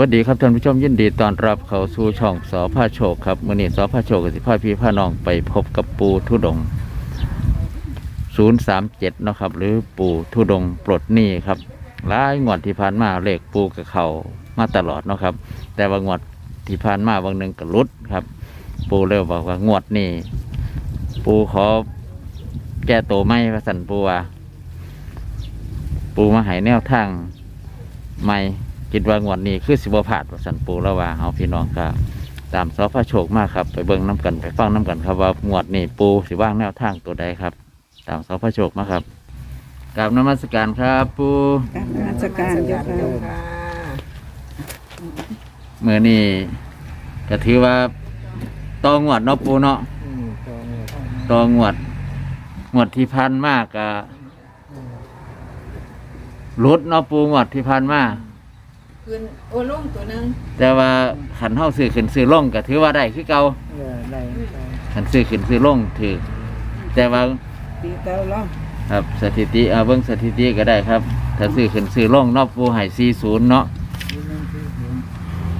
วัสดีครับท่านผู้ชมยินดีต้อนรับเข้าสู่ช่องสอพาโชคครับมื่อนี้สอพาโชคกับสิพาพี่พาน้องไปพบกับปูทุดง 037 เนาะครับ หรือปูทุดงปลดหนี้ครับหลายงวดที่ผ่านมาเลขปูกับเขามาตลอดเนาะครับ แต่ว่างวดที่ผ่านมาบางหนึ่งก็ลุดครับ ปูเริ่มบอกว่างวดนี้ปูขอแก้ตัวไม่พระสันปูว่าปูมาหายแนวทางใหม่ คิดว่างวดนี้คือสิบผาดว่าสันปูแล้วว่าเอาพี่น้องก็ตามซอพระโชคมากครับไปเบิ่งน้กันไปฟังน้กันครับว่างวดนี้ปูสิว่างแนวทางตัวใดครับ ตามซอพระโชคมาครับกราบนมัสการครับปูกรารราชการเจ้าค่ะเมื่อนี้ก็ถือว่าตองวดเนาะปูเนาะตองวดงวดที่พันมากก็รุดเนาะปูงวดที่พันมาก คืนโอลุ่งตัวหนึงแต่ว่าขันเฮาซื้อขึ้นซื้อลงก็ถือว่าได้คือเก่าเออได้ได้ขันซื้อขึ้นซื้อลงถือแต่ว่าปีเก้าล้อครับสถิติเอาเบิ่งสถิติก็ได้ครับ ถ้าซื้อขึ้นซื้อลงเนอกปูให้40เนาะ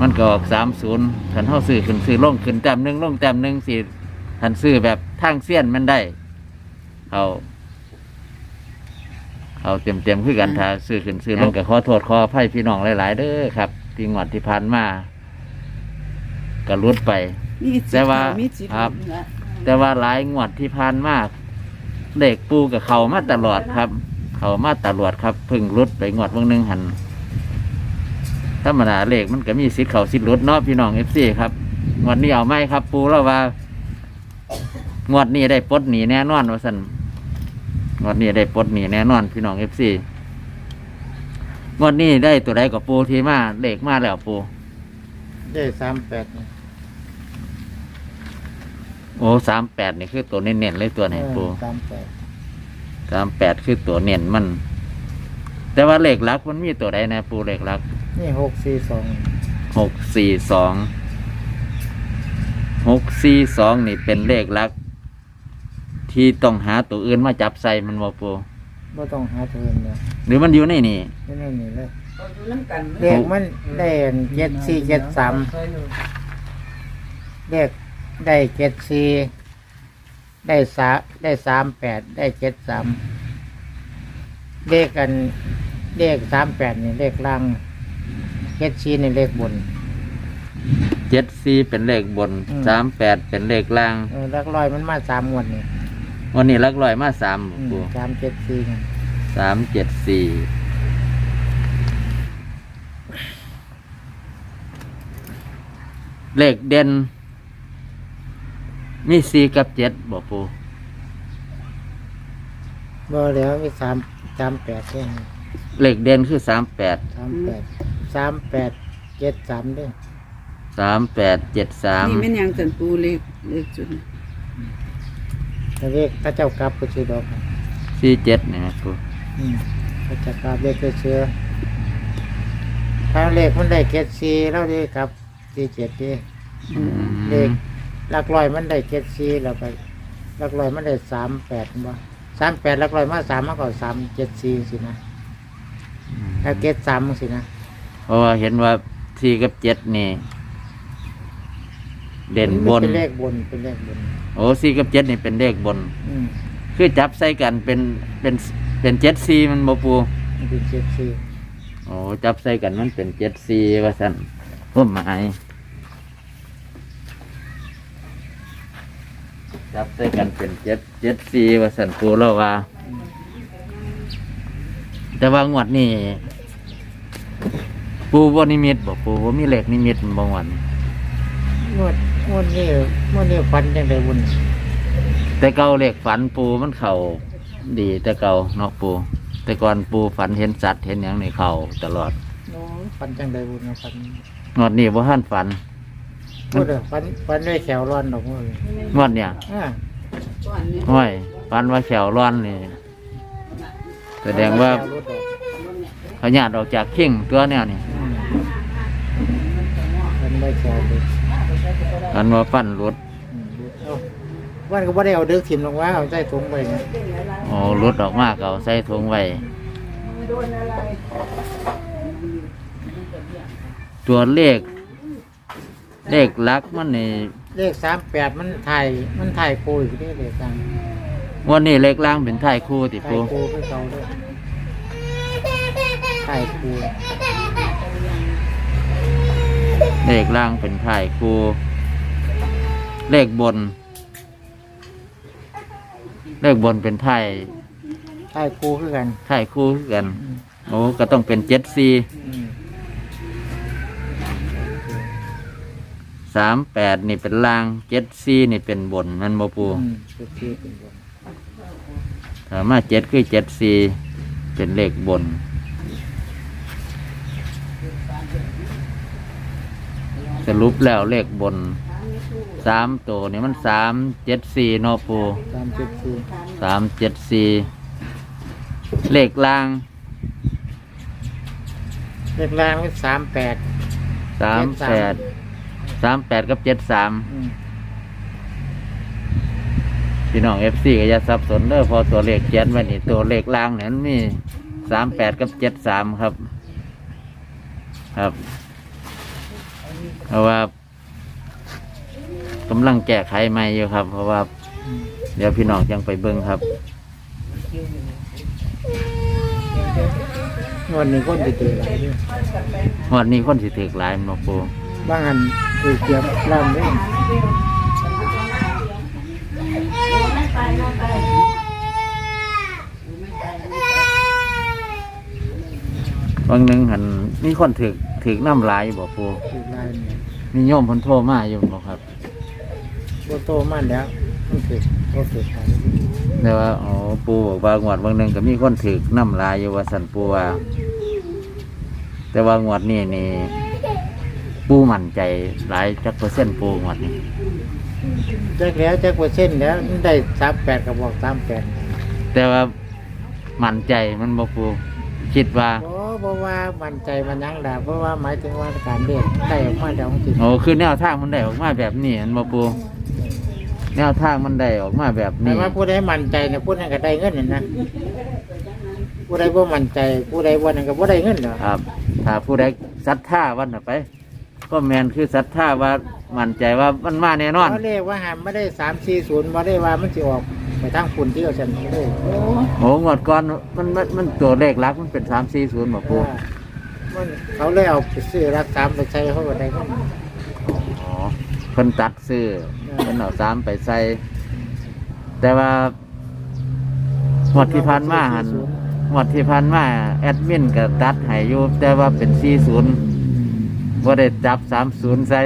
มันก็ออก30ขันเฮาซื้อขึ้นซื้อลงขึ้นแต้มหนึงลงแต้มหนึงสิขันซื้อแบบทางเสี้ยนมันได้เอา เอาเต็มเต็มๆคือกันถ้าซื้อขึ้นซื้อลงก็ขอโทษขออภัยพี่น้องหลายๆเด้อครับ ที่งวดที่ผ่านมาก็หลุดไป มีสิทธิ์แต่ว่ามีสิทธิ์ครับละแต่ว่าหลายงวดที่ผ่านมาเด็กปูกับเขามาตลอดครับ เขามาตลอดครับเพึ่งรุดไปงวดเบางหนึงหันธรรมดาเลขมันก็มีสิทธิ์เขาสิทธิ์รุดเนาะพี่น้องเอฟซีครับงวดนี้เอาไหมครับ ปูแล้วว่างวดนี้ได้ปลดหนีแน่นอนว่าสัน งวดนี้ได้ปลดหนีแน่นอนพี่น้องเอฟซีงวดนี้ได้ตัวใดกับปูที่มาเลขมาแล้วปูได้สามแปดนี่โอ้สามแปดนี่คือตัวเน้นๆเลยตัวไหนปูสามแปดสามแปดคือตัวเนียนมัน แต่ว่าเลขหลักมันมีตัวใดนะปูเลขหลักนี่หกสี่สองหกสี่สองหกสี่สองนี่เป็นเลขหลัก ที่ต้องหาตัวอื่นมาจับใส่มันบ่ปูไม่ต้องหาตัวอื่นเลยหรือมันอยู่ในนี่ ไม่ได้นี่เลยเอาอยู่น้ำกันเด็กมันได้เจ็ดสี่เจ็ดสามเด็กได้เจ็ดสี่ได้สาได้สามแปดได้เจ็ดสามเลขกันเลขสามแปดนี่เลขล่างเจ็ดสี่นี่เลขบน เจ็ดสี่เป็นเลขบนอืม สามแปดเป็นเลขล่าง เออลักลอยมันมาสามงวดนี่ วันนี้หลักลอยมาสามอืมปูสามเจ็ดสี่นี่สามเจ็ดสี่เลขเด่น มีสี่กับเจ็ดบอกปูบ่แล้วมีสามสามแปดเองเลขเด่นคือสามแปดสามแปดสามแปดเจ็ดสามเด้อสามแปดเจ็ดสามนี่แม่นหยังสันปูเลขเลขจุดนี้แต่เลขพระเจ้ากลับก็ชื่อดอกสี่เจ็ดเนี่ยปูอืมพระเจ้ากลับเลขก็เชื่อถ้าเลขมันได้เจ็ดสี่แล้วเลขกลับสี่เจ็ดเด้อืมเลขหลักลอยมันได้เจ็ดสี่แล้วไปหลักลอยมันได้สามแปดบ่สามแปดหลักลอยมาสามมากกว่าสามเจ็ดสี่สินะแล้วเจ็ดสามสินะเพราะว่าเห็นว่าสี่กับเจ็ดนี่ เด่นบน เป็นเลขบนเป็นเลขบน โอ้สี่กับเจ็ดนี่เป็นเลขบน อืมคือจับใส่กันเป็นเป็นเป็นเจ็ดสี่มันบ่ปูมันเป็นเจ็ดสี่โอ้จับใส่กันมันเป็นเจ็ดสี่ว่าสันผมหมายจับใส่กันเป็นเจ็ดเจ็ดสี่ว่าสันปูแล้วว่าแต่ว่างวดนี่ปูบ่นิมิตบอกปูว่ามีเลขนิมิตบางวันงวดง วดนี้งวดนี้ฟันยังได้บุญแต่เก่าเลขฝันปูมันเข่าดีแต่เก่าเนาะปู แต่ก่อนปูฝันเห็นสัตว์เห็นอย่างในเข่าตลอดโอ้ฟันจังได้บุญนะฟันงวดนี้บ่ท่านฝันพูดเลยฟันฟันด้วยแขวร้อนดอกมือเลยงวดเนี่ยอ่าก่อนนี้ห้อยฝันว่าแขวร้อนนี่แสดงว่าแขรุดออกพญาติออกจากขิงตัวเนี่ยนี่อืมฟันด้วยแขวเลย ฝันว่าฟันหลุดอืมเอ้าวันก็บ่ได้เอาเดือกถิ่มลงว่าเอาใจถุงไปนะโอ้หลุดออกมากเอาใส่ถุงไว้โดนอะไรตตัวเลข เลขหลักมันนี่เลขสามแปดมันถ่ายมันถ่ายคูอยู่นี่เลขกลางวันนี้เลขล่างเป็นท้ายคู่ติถ่าปูยคูคือเก่าด้วยถ่ายคู เลขล่างเป็นท้ายคู่เลขบน เลขบนเป็นท้ายถ่ายคูคือกันท้ายคู่คือกันอืมโอ้ก็ต้องเป็นเจ็ดสี่อืมสามแปดนี่เป็นล่างเจ็ดสี่นี่เป็นบนแมันโมปูอืมเลขที่เป็นบนถามมาเจ็ดคือเจ็ดสี่เป็นเลขบน รุปแล้วเลขบนสามตัวนี่มันสามเจ็ดสี่เนาะปูตามจุดสี่สามเจ็ดสี่เลขล่างเลขล่างเป็นสามแปดสามแปดสามแปดกับเจ็ดสามอืมพี่น้องเอฟซีก็อย่าสับสนเด้อเพอตัวเลขเขียนไว้นี่ตัวเลขล่างเนี่ยมันมีสามแปดกับเจ็ดสามครับ ครับ เพราะว่ากำลังแก้ไขใหม่อยู่ครับ เพราะว่าอืมเดี๋ยวพี่น้องยังไปเบิ้งครับ วันนี้คนติดๆหลายอยู่วันนี้คนสิถือหลายแมาปูบางอันคือเกียบล่างด้วยบางหนึ่งหันมีคนถือ ถือน้ำลายอยู่บ่ปูคือลายเนี่ยมีโยมเพันโทรมาอยู่บ่ครับโตโตมันแล้วมันถือโตถือไปแต่ว่าอ๋อปูบอกว่างวดบางหนึ่งก็มีคนถือน้ำลายอยู่ว่าสันปูว่าแต่ว่างวดนี้นี่ปูมั่นใจหลายจักเปอร์เซ็นต์ปูงวดนี้แจ็คแล้วแจ็คเปอร์เซ็นต์แล้วมันได้สามแปดกับบอกสามแปดแต่ว่ามั่นใจมันบ่ปูคิดว่า โอ้ เพราะว่ามันใจมันยังดาเพราะว่าหมายถึงว่าการเรียนได้ออกมาแล้วจริงโอ้คือแนวทางมันได้ออกมาแบบนี้อันบ่ปูแนวทางมันได้ออกมาแบบแต่นี้ว่าผู้ใดมั่นใจเนี่ยผู้นั้นก็ได้เงินน่ะนะผู้ใดบ่มั่นใจ ผู้ใดบ่นั้นก็บ่ได้เงินหรอกครับ ถ้าผู้ใดศรัทธาวันน่ะไป ก็แมนคือศรัทธาว่ามั่นใจว่ามันมาแน่นอน เขาเรียกว่าหามไม่ได้สามสี่ศูนย์บ่ได้ว่ามันสิออก ไปทางฝุ่นที่เขาเสนอเลยโอ้โอ้งวดก่อนมันมันมันตัวเลขหลักมันเป็นสามสี่ศูนย์บ่ปูว่ามันเขาเลยเอาไปซื้อรักสามไปใช้เขาก็ได้เงินอ๋อเพิ่นตัดซื้อเพิ่นเอาสามไปใส่แต่ว่าหมดที่พันมาหันหมดที่พันมาแอดมินก็ตัดให้อยู่แต่ว่าเป็นสี่ศูนย์ว่าได้จับสามศูนย์ใส่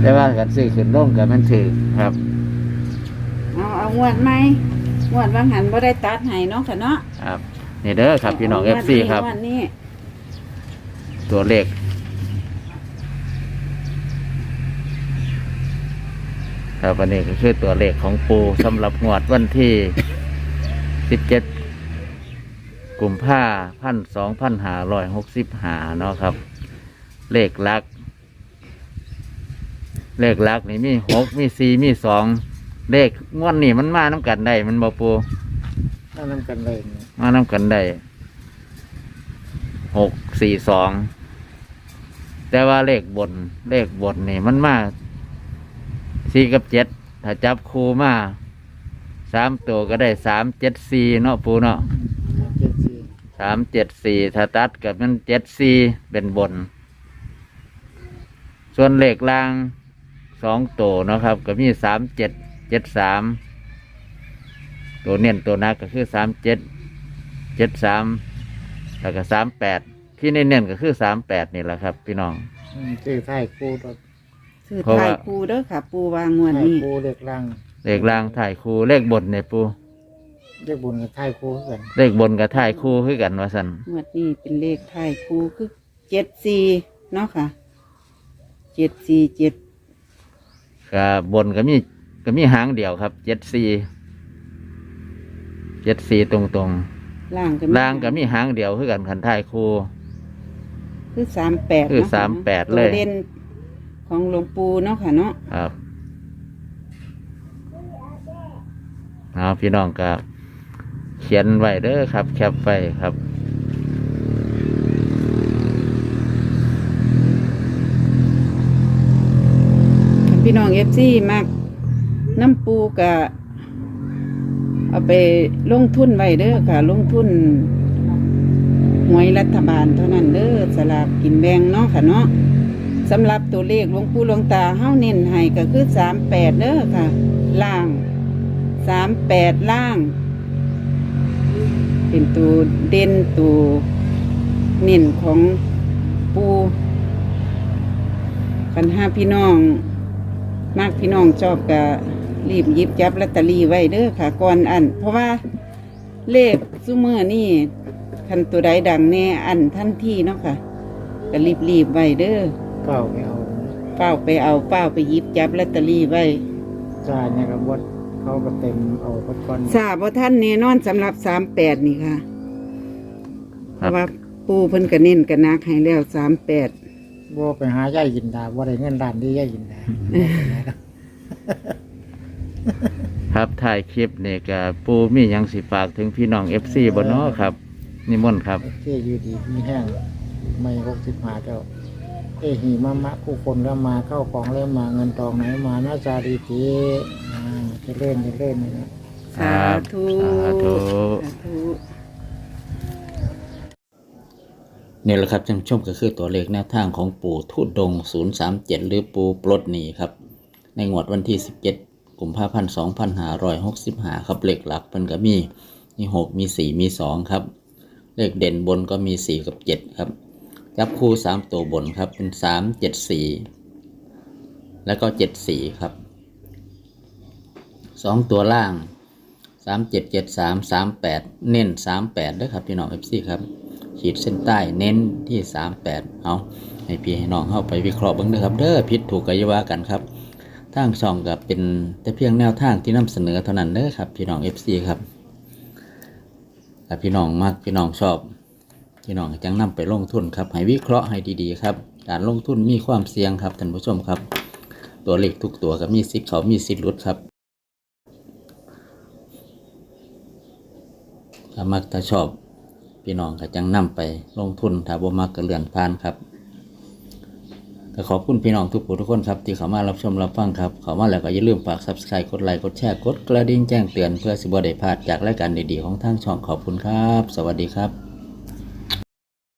แต่ว่ากันซื้อขึ้นร่มกับมันถือครับ เอาเอางวดไหมงวดบางหันบ่ได้ตัดให้เนาะค่ะเนาะครับนี่เด้อครับพี่น้องเอฟซีครับ งวดนี้ตัวเลขครับอันนี้ก็คือตัวเลขของปูสำหรับงวดวันที่สิบเจ็ดกุมภาพันสองพันหาร้อยหกสิบหาเนาะครับ เลขหลัก เลขหลักนี่มีหกมีสี่มีสอง เลขงวดนี่มันมาน้ำกันได้มันบอปูนั่นนำกันเลยเนี่ยมาน้ำกันได้หกสี่สองแต่ว่าเลขบน เลขบนนี่มันมาสี่กับเจ็ดถ้าจับคูมาสามตัวก็ได้สามเจ็ดสี่เนาะปูเนาะเจ็ดสี่สามเจ็ดสี่ถ้าตัดกับมันเจ็ดสี่เป็นบน ส่วนเลขล่างสองตัวเนาะครับ ก็มีสามเจ็ด เจ็ดสามตัวเน้นตัวหนักก็คือสามเจ็ดเจ็ดสามแล้วก็สามแปดที่เน้นๆก็คือสามแปดนี่แหละครับ พี่น้องอืมซื้อไทยกูรถซื้อเพราะทาว่ายปูเด้อค่ะ ปูวางงวดไทยนี้กูเล็กล่างเลขล่างถ่ายคูเลขบนเนี่ยปูเรียกบุญกับไทยกูคือกันเลขบนกับถ่ายคูคือกันว่าสันงวดนี้เป็นเลขทายปูคือเจ็ดสี่เนาะค่ะเจ็ดสี่เจ็ดกับบนก็มี ก็มีหางเดียวครับเจ็ดสี่เจ็ดสี่ตรงตรงล่างก็มีล่างก็มีหางเดียวคือกันขันท้ายครูคือสามแปดคือสามแปดเลยเด่นของหลวงปู่เนาะค่ะเนาะครับเอาพี่น้องครับเขียนไว้เด้อครับ แคบไปครับพี่น้องเอฟซีมาก น้ำปูกะเอาไปลงทุนไว้เด้อค่ะ ลงทุนหวยรัฐบาลเท่านั้นเด้อสลากกินแบงเนาะค่ะเนาะสำหรับตัวเลขหลวงปู่หลวงตาเฮาเน้นให้ก็คือสามแปดเด้อค่ะ ล่างสามแปดล่าง เป็นตัวเด่นตัวเน้นของปูคันห้าพี่น้อง มากพี่น้องชอบก็ รีบหยิบจับลอตเตอรี่ไว้เด้อค่ะก่อนอัน เพราะว่าเลขซุมือนี่คันตัวใดดังแน่อันทันทีเนาะค่ะก็รีบรีบๆไว้เด้อเก้าไปเอาเป้าไปเอาเป้าไปหยิบจับลอตเตอรี่ไว้จานเนี่ยกับบดเขาก็เต็มเอาพัดก่อนทราบว่าท่านแน่นอนสำหรับสามแปดนี่ค่ะเพราะว่าปูเพิ่นก็เน้นกันนักให้แล้วสามแปดบัวไปหาย่ายยินดาบัวได้เงินล้านที่ย่ายยินดา ครับถ่ายคลิปนี่ก็ปูมีหยังสิฝากถึงพี่น้องเอฟซีบ่เนาะครับ นิมนต์ครับเที่อยู่ดีมีแห้งไม่หกสิบห้าเจ้าเอ้หีมามะผู้คนแล้วมาเข้าของแล้วมาเงินทองไหนมาน่าจาดีทีอ่าจะเล่นจะเล่นนะ สาธุสาธุ สาธุ นี่แหละครับท่านผู้ชมก็คือตัวเลขแนวทางของปู่ทุดง 037 หรือปู่ปลดหนี้ครับ ในงวดวันที่ 17 กุมภาพันธ์2565ครับเลขหลักมันก็มีมี6มี4มี2ครับเลขเด่นบนก็มี4กับ7ครับจับคู่3ตัวบนครับเป็น3 7 4แล้วก็7 4ครับ2ตัวล่าง3 7 7 3 3 8เน้น38ด้วยครับพี่น้อง FC ครับขีดเส้นใต้เน้นที่38เอาให้พี่ให้น้องเข้าไปวิเคราะห์บ้างนะครับ เด้อผิดถูกก็อย่าว่ากันครับ ทางช่องกับเป็นแต่เพียงแนวทางที่นำเสนอเท่านั้นเด้อครับ พี่น้อง FC ครับถ้าพี่น้องมากพี่น้องชอบ พี่น้องจังนำไปลงทุนครับ ให้วิเคราะห์ให้ดีๆครับ การลงทุนมีความเสี่ยงครับท่านผู้ชมครับ ตัวเลขทุกตัวก็มีสิทธิ์เขามีสิทธิ์หลุดครับถ้ามักถ้าชอบ พี่น้องก็จังนำไปลงทุนถ้าบ่มักก็เลื่อนผ่านครับ ก็ขอบคุณพี่น้องทุกผู้ทุกคนครับ ที่เข้ามารับชมรับฟังครับเข้ามาแล้วก็อย่าลืมฝาก subscribe กดไลค์กดแชร์กดกระดิ่งแจ้งเตือนเพื่อสิบวได้พลาดจากรายการดีๆของทางช่องขอบคุณครับ สวัสดีครับ